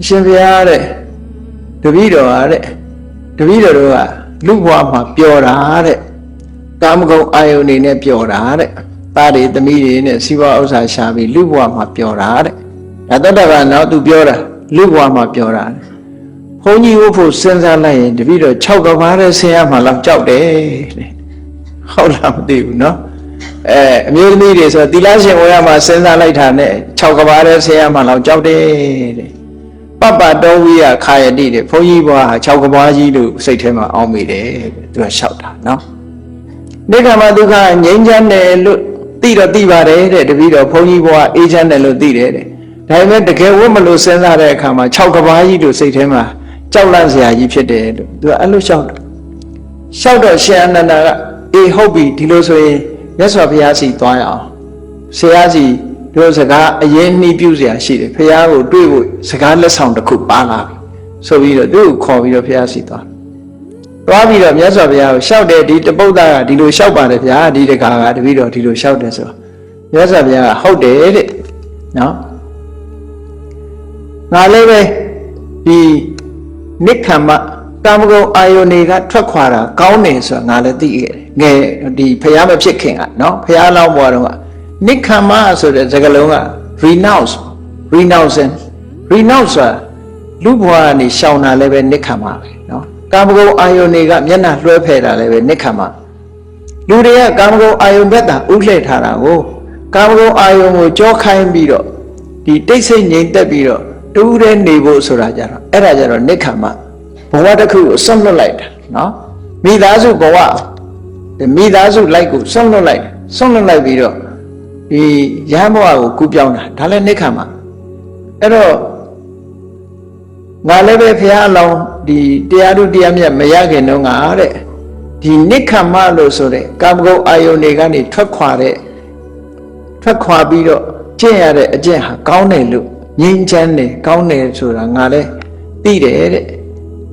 အရှင်ဘုရားတဲ့တပည့်တော်ဟာတဲ့တပည့်တော်တို့ကလူဘဝမှာပျော်တာတဲ့ကာမဂုဏ်အာယုန်နေနဲ့ပျော်တာတဲ့သားတွေသမီးတွေနဲ့စီးပွားဥစ္စာရှာပြီးလူဘဝမှာပျော်တာတဲ့ဒါတတ္တကနောက်သူပြောတာလူဘဝမှာပျော်တာတဲ့ဘုန်းကြီးဝတ်ဖို့စဉ်းစားလိုက်ရင်တပည့်တော်6ကဘာတဲ့ဆင်းရမှာလောက်ကြောက်တယ်တဲ့ဟုတ်လားမသိဘူးเนาะအဲအမျိုးသမီးတွေဆိုသီလရှင်ဝရမှာစဉ်းစားလိုက်တာနဲ့6ကဘာတဲ့ဆင်းရမှာလောက်ကြောက်တယ်တဲ့ ပပတောဝိယခာယတိတဲ့ဘုန်းကြီးဘွားဟာ6ကဘာကြီးလို့စိတ်ထဲမှာအောင်းမိတယ်တဲ့သူကလျှောက်တာနော်နိဂမဒုက္ခငြိမ်းချမ်းတယ်လို့သိတော့သိပါတယ်တဲ့တပည့်တော်ဘုန်းကြီးဘွားအေးချမ်းတယ်လို့သိတယ်တဲ့ဒါပေမဲ့တကယ်ဝတ်မလို့စဉ်းစားတဲ့အခါမှာ6ကဘာကြီးလို့စိတ်ထဲမှာကြောက်လန့်စရာကြီးဖြစ်တယ်လို့သူကအဲ့လိုလျှောက်တာလျှောက်တော့ရှင်အနန္ဒာကအေးဟုတ်ပြီဒီလိုဆိုရင်မြတ်စွာဘုရားစီသွားရအောင်ဆရာစီ တို့စကားအရင်နှီးပြုစရာရှိတယ်ဘုရားကိုတွေ့ဖို့စကားလက်ဆောင်တစ်ခုပါလာပြီဆိုပြီးတော့သူ့ကိုခေါ်ပြီးတော့ဘုရားစီသွားသွားပြီးတော့မြတ်စွာဘုရားကိုလျှောက်တယ်ဒီတပုဒ္ဒကဒီလိုလျှောက်ပါတယ်ဗျာဒီတကာကတပည့်တော်ဒီလိုလျှောက်တယ်ဆိုတော့မြတ်စွာဘုရားကဟုတ်တယ်တဲ့နော်ငါလည်းပဲဒီနိက္ခမ္မကာမဂုဏ်အာယုန်တွေကထွက်ခွာတာကောင်းတယ်ဆိုတာငါလည်းသိခဲ့တယ်ငယ်ဒီဖះမဖြစ်ခင်ကနော်ဖះလောင်းဘွားတော့က နိက္ခမ္မဆိုတဲ့စကားလုံးက renounce renouncing renounce ဆိုတာလူဘွားကနေရှောင်တာလည်းပဲနိက္ခမ္မပဲနော်ကာမဂုဏ်အာယုန်တွေကမျက်နှာလွှဲဖယ်တာလည်းပဲနိက္ခမ္မလူတွေကကာမဂုဏ်အာယုန်ဘက်သာဥလှည့်ထားတာကိုကာမဂုဏ်အာယုန်ကိုကြောခိုင်းပြီးတော့ဒီတိတ်ဆိတ်ငြိမ်သက်ပြီးတော့တူးတဲ့နေဖို့ဆိုတာကြတော့အဲ့ဒါကြတော့နိက္ခမ္မဘဝတစ်ခုကိုဆွန့်လွတ်လိုက်တာနော်မိသားစုဘဝဒီမိသားစုလိုက်ကိုဆွန့်လွတ်လိုက်ဆွန့်လွတ်လိုက်ပြီးတော့ ဒီရဟန်းဘဝကိုကူးပြောင်းတာဒါလည်းနိက္ခမ္မအဲ့တော့ငါလည်းပဲဖះအလောင်းဒီတရားတို့တရားမြတ်မရခင်တော့ငါတဲ့ဒီနိက္ခမ္မလို့ဆိုတဲ့ကာမဂုဏ်အာယုန်တွေကနေထွက်ခွာတဲ့ထွက်ခွာပြီးတော့ကျင့်ရတဲ့အကျင့်ဟာကောင်းတယ်လို့ငြိမ်းချမ်းတယ်ကောင်းတယ်ဆိုတာငါလည်းသိတယ်တဲ့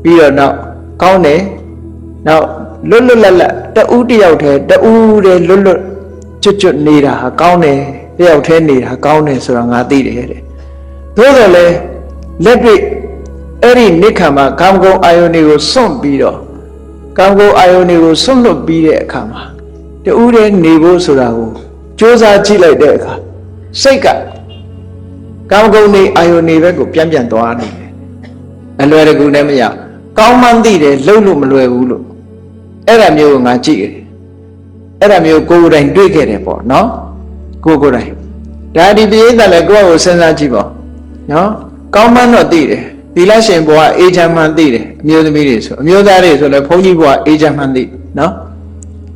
ပြီးတော့နောက်ကောင်းတယ်နောက်လွတ်လွတ်လပ်လပ်တဦးတယောက်တည်းတဦးတည်းလွတ်လွတ် ကျွတ်ကျွတ်နေတာဟာကောင်းတယ်တယောက်တည်းနေတာကောင်းတယ်ဆိုတာငါသိတယ်တဲ့သို့တော်လည်းလက်တွေ့အဲ့ဒီနိခမ္မကာမဂုဏ်အာယုန်တွေကိုစွန့်ပြီးတော့ကာမဂုဏ်အာယုန်တွေကိုစွန့်လွတ်ပြီးတဲ့အခါမှာတဦးတည်းနေဖို့ဆိုတာကိုစ조사ကြည့်လိုက်တဲ့အခါစိတ်ကကာမဂုဏ်တွေအာယုန်တွေဘက်ကိုပြန်ပြန်သွားနေတယ်အလွယ်တကူနဲ့မရကောင်းမှန်းသိတယ်လှုပ်လို့မလွယ်ဘူးလို့အဲ့ဒါမျိုးကိုငါကြည့်ရတယ် အဲ့ဒါမျိုးကိုယ်ကိုယ်တိုင်တွေ့ခဲ့တယ်ပေါ့နော်ကိုယ်ကိုယ်တိုင်ဒါဒီပိဋကလည်းကိုယ့်ကိုစဉ်းစားကြည့်ပေါ့နော်ကောင်းမှန်းတော့သိတယ်သီလရှင်ဘုရားအေးချမ်းမှန်းသိတယ်အမျိုးသမီးတွေဆိုအမျိုးသားတွေဆိုလည်းဘုန်းကြီးဘုရားအေးချမ်းမှန်းသိနော်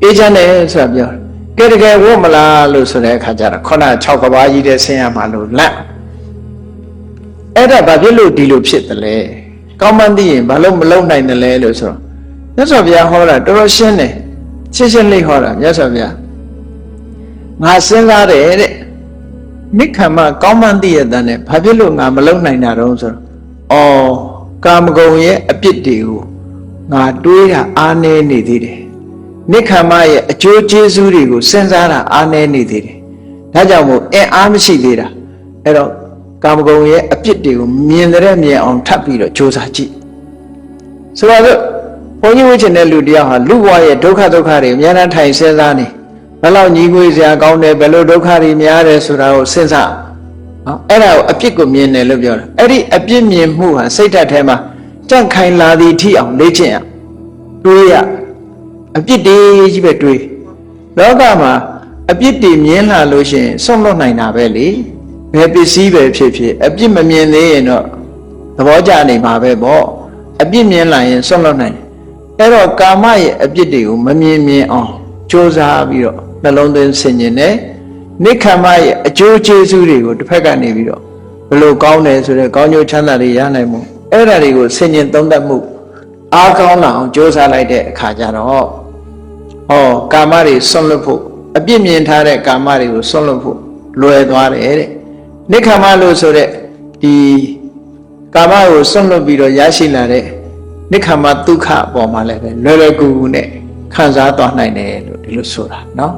အေးချမ်းတယ်ဆိုတာပြောတယ်ကဲတကယ်ဝတ်မလားလို့ဆိုတဲ့အခါကျတော့ခုန6ကဘာကြီးတဲ့ဆင်းရမှာလို့လက်အဲ့ဒါဘာဖြစ်လို့ဒီလိုဖြစ်တယ်လဲကောင်းမှန်းသိရင်ဘာလို့မလုံနိုင်တယ်လဲလို့ဆိုတော့မြတ်စွာဘုရားဟောတာတော်တော်ရှင်းတယ် ရှင်းရှင်းလေးဟောတာမြတ်စွာဘုရားငါစဉ်းစားတယ်တဲ့မိခမကောင်းမှန်းသိရတဲ့နဲ့ဘာဖြစ်လို့ငါမလုံနိုင်တာတော့ဆိုတော့အော်ကာမဂုဏ်ရဲ့အပြစ်တွေကိုငါတွေးတာအားနည်းနေသေးတယ်နိခမရဲ့အကျိုးကျေးဇူးတွေကိုစဉ်းစားတာအားနည်းနေသေးတယ်ဒါကြောင့်မို့အင်အားမရှိသေးတာအဲ့တော့ကာမဂုဏ်ရဲ့အပြစ်တွေကိုမြင်တဲ့မြင်အောင်ထပ်ပြီးတော့စ조사ကြည့်ဆိုတော့ ဘုန်းကြီးဝိချင်တဲ့လူတယောက်ဟာလူဘဝရဲ့ဒုက္ခဒုက္ခတွေအများအားထိုင်စဉ်းစားနေဘယ်လောက်ညီးငွေစရာကောင်းတယ်ဘယ်လိုဒုက္ခတွေများတယ်ဆိုတာကိုစဉ်းစားနော်အဲ့ဒါကိုအပြစ်ကိုမြင်တယ်လို့ပြောတာအဲ့ဒီအပြစ်မြင်မှုဟာစိတ်ဓာတ်ထဲမှာကြန့်ခိုင်လာသည်ထိအောင်လေ့ကျင့်ရတွေးရအပြစ်တွေကြီးပဲတွေးလောကမှာအပြစ်တွေမြင်လာလို့ရှိရင်ဆုံးလွတ်နိုင်တာပဲလေဘယ်ပစ္စည်းပဲဖြစ်ဖြစ်အပြစ်မမြင်သေးရင်တော့သဘောကျနေမှာပဲပေါ့အပြစ်မြင်လာရင်ဆုံးလွတ်နိုင်တယ် အဲ့တော့ကာမရဲ့အပြစ်တွေကိုမမြင်မြင်အောင်ကြိုးစားပြီးတော့နှလုံးသွင်းဆင်ခြင်တယ်နိခမရဲ့အကျိုးကျေးဇူးတွေကိုတစ်ဖက်ကနေပြီးတော့ဘလို့ကောင်းတယ်ဆိုတော့ကောင်းကျိုးချမ်းသာတွေရနိုင်မှုအဲ့ဒါတွေကိုဆင်ခြင်သုံးသပ်မှုအားကောင်းလာအောင်ကြိုးစားလိုက်တဲ့အခါကျတော့ဟောကာမတွေဆွန့်လွတ်ဖို့အပြစ်မြင်ထားတဲ့ကာမတွေကိုဆွန့်လွတ်ဖို့လွယ်သွားတယ်တဲ့နိခမလို့ဆိုတဲ့ဒီကာမကိုဆွန့်လွတ်ပြီးတော့ရရှိလာတဲ့ နိခမဒုက္ခအပေါ်မှာလည်းပဲလွယ်လွယ်ကူကူနဲ့ခံစားသွားနိုင်တယ်လို့ဒီလိုဆိုတာเนาะ